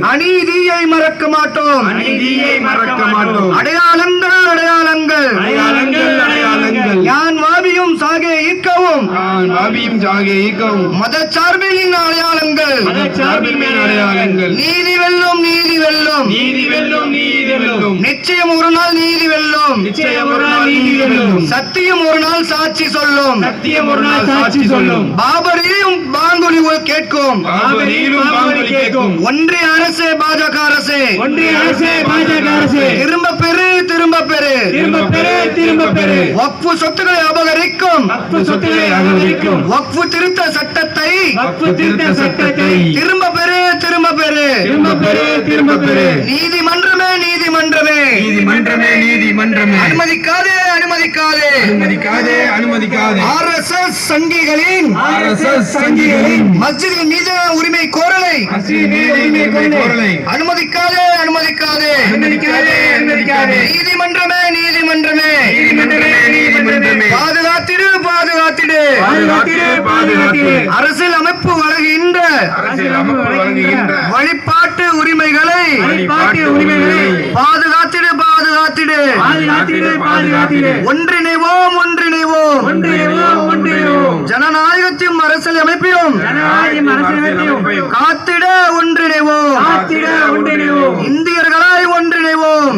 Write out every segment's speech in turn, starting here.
அநீதியை மறக்க மாட்டோம். அநீதியை மறக்க மாட்டோம். அடையாளங்கள் அடையாளங்கள். அடையாளங்கள் அடையாளங்கள். யான் வாபியும் சாகே ஈக்கவும் நான் பாபியும் ஜாகே ஈக்கவும் மதச்சார்பின் அடையாளங்கள். மதச்சார்பின்மை அடையாளங்கள். நீதி வெல்லும் நீதி வெல்லும். நீதி வெல்லும் நீதி வெல்லும். நிச்சயம் ஒரு நாள் நீதி வெல்லும். நிச்சயம் ஒரு நாள் நீதி வெல்லும். சத்தியம் ஒரு நாள் சாட்சி சொல்லும். சத்தியம் ஒரு நாள் சாட்சி சொல்லும். பாபரியும் பாங்குலி கேட்கும். பாபரியிலும் பாம்பொலி கேட்கும். ஒன்றிய அரசு பாஜக அரசு. ஒன்றிய அரசே பாஜக அரசே. திரும்ப பெறு திரும்ப பெறு. திரும்ப பெறு திரும்ப பெறு. வக்ஃபு சொத்துக்களை அபகரிக்கும். வக்ஃபு சொத்துக்களை அனுமதிக்கும் வக்ஃபு திருத்த சட்டத்தை. வக்ஃபு திருத்த சட்டத்தை. திரும்ப பெறு திரும்ப பெறு. திரும்ப பெறு திரும்ப பெறு. நீதிமன்றமே நீதிமன்றமே. நீதிமன்றமே நீதிமன்றமே. அனுமதிக்காதே அனுமதிக்காதே அனுமதிக்காதே. ஆர் எஸ் எஸ் சங்கிகளின் ஆர்எஸ்எஸ் சங்கிகளின் மஸ்ஜிதின் மீது உரிமை கோரலை. உரிமை கோரலை. அனுமதிக்காதே அனுமதிக்காதே. அனுமதிக்காதே அனுமதிக்காதே. நீதிமன்றமே நீதிமன்றமே. நீதிமன்றமே நீதிமன்றமே. பாதுகாத்திடு பாதுகாத்திடு. பாதுகாத்திடு பாதுகாத்திடு. அரசியல் அமைப்பு வழங்குகின்ற அரசியல் அமைப்பு வழங்குகின்ற வழிபாட்டு உரிமைகளை வழிபாட்டு பாதுகாத்திடு ஒன்றிணைவோம் ஒன்றிணைவோம். ஜனநாயகத்தையும் அரசியல் அமைப்பையும் ஜனநாயகம் அரசியலமைப்பையும் காத்திட ஒன்றிணைவோம். இந்தியர்களாய் ஒன்றிணைவோம்.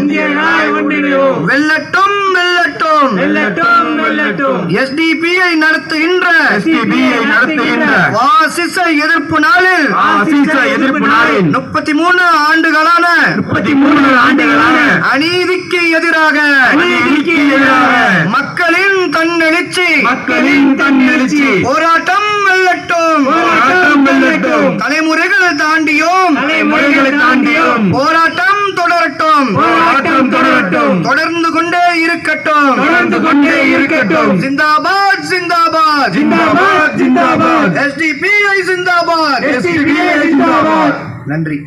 வெல்லட்டும் வெல்லட்டும். வெல்லட்டும் வெல்லட்டும். எஸ்டிபிஐ நடத்துகின்ற நடத்துகின்ற வாசிச எதிர்ப்பு நாளில் எதிர்ப்பு நாளில் முப்பத்தி மூணு ஆண்டுகளான. முப்பத்தி மூணு ஆண்டுகளான. அநீதிக்கு எதிராக. அநீதிக்கு எதிராக. மக்களின் தன்னெழுச்சி. மக்களின் தன்னெழுச்சி. போராட்டம் வெல்லட்டும். போராட்டம் வெல்லட்டும். தலைமுறைகள் தாண்டியும். தலைமுறைகளை தாண்டியும். போராட்டம் இருக்கட்டும். ஜிந்தாபாத் ஜிந்தாபாத். ஜிந்தாபாத் ஜிந்தாபாத். எஸ்டிபிஐ ஜிந்தாபாத். SDPஐ ஜிந்தாபாத். நன்றி.